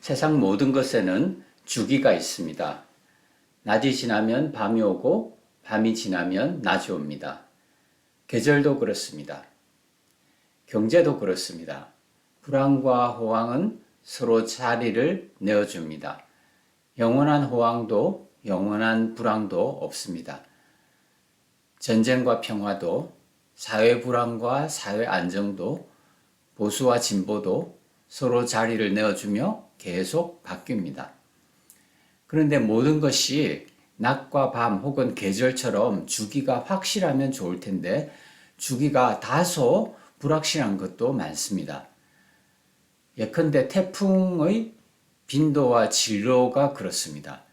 세상 모든 것에는 주기가 있습니다. 낮이 지나면 밤이 오고 밤이 지나면 낮이 옵니다. 계절도 그렇습니다. 경제도 그렇습니다. 불황과 호황은 서로 자리를 내어줍니다. 영원한 호황도 영원한 불황도 없습니다. 전쟁과 평화도 사회 불안과 사회 안정도 보수와 진보도 서로 자리를 내어주며 계속 바뀝니다. 그런데 모든 것이 낮과 밤 혹은 계절처럼 주기가 확실하면 좋을 텐데 주기가 다소 불확실한 것도 많습니다. 예컨대 태풍의 빈도와 진로가 그렇습니다.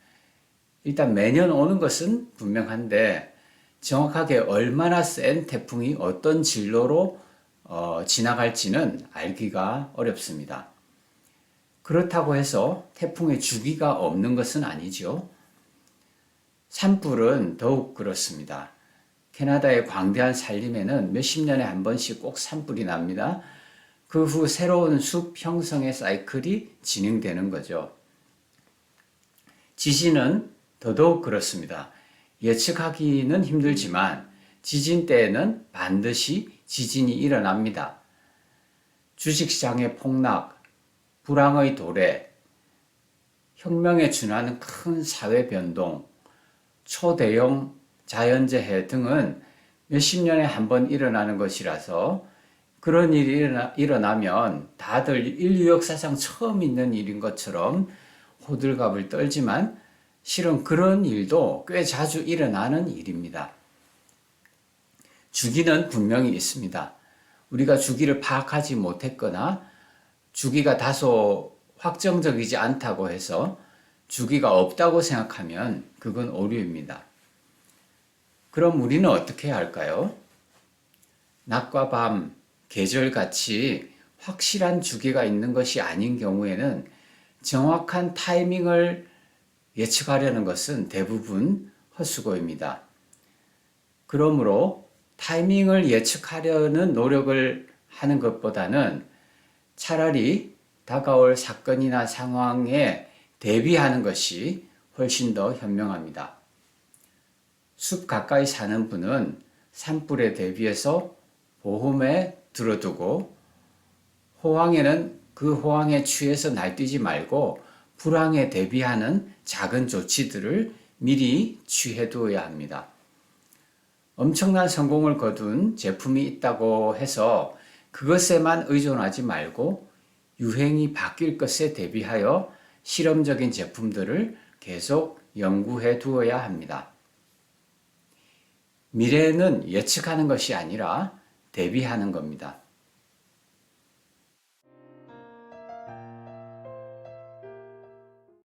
일단 매년 오는 것은 분명한데 정확하게 얼마나 센 태풍이 어떤 진로로 어, 지나갈지는 알기가 어렵습니다. 그렇다고 해서 태풍의 주기가 없는 것은 아니죠. 산불은 더욱 그렇습니다. 캐나다의 광대한 산림에는 몇십 년에 한 번씩 꼭 산불이 납니다. 그 후 새로운 숲 형성의 사이클이 진행되는 거죠. 지진은 더더욱 그렇습니다. 예측하기는 힘들지만 지진 때에는 반드시 지진이 일어납니다. 주식시장의 폭락, 불황의 도래, 혁명에 준하는 큰 사회 변동, 초대형 자연재해 등은 몇십 년에 한 번 일어나는 것이라서 그런 일이 일어나, 일어나면 다들 인류 역사상 처음 있는 일인 것처럼 호들갑을 떨지만 실은 그런 일도 꽤 자주 일어나는 일입니다. 주기는 분명히 있습니다. 우리가 주기를 파악하지 못했거나 주기가 다소 확정적이지 않다고 해서 주기가 없다고 생각하면 그건 오류입니다. 그럼 우리는 어떻게 해야 할까요? 낮과 밤, 계절 같이 확실한 주기가 있는 것이 아닌 경우에는 정확한 타이밍을 예측하려는 것은 대부분 헛수고입니다. 그러므로 타이밍을 예측하려는 노력을 하는 것보다는 차라리 다가올 사건이나 상황에 대비하는 것이 훨씬 더 현명합니다. 숲 가까이 사는 분은 산불에 대비해서 보험에 들어두고 호황에는 그 호황에 취해서 날뛰지 말고 불황에 대비하는 작은 조치들을 미리 취해 두어야 합니다. 엄청난 성공을 거둔 제품이 있다고 해서 그것에만 의존하지 말고 유행이 바뀔 것에 대비하여 실험적인 제품들을 계속 연구해 두어야 합니다. 미래는 예측하는 것이 아니라 대비하는 겁니다.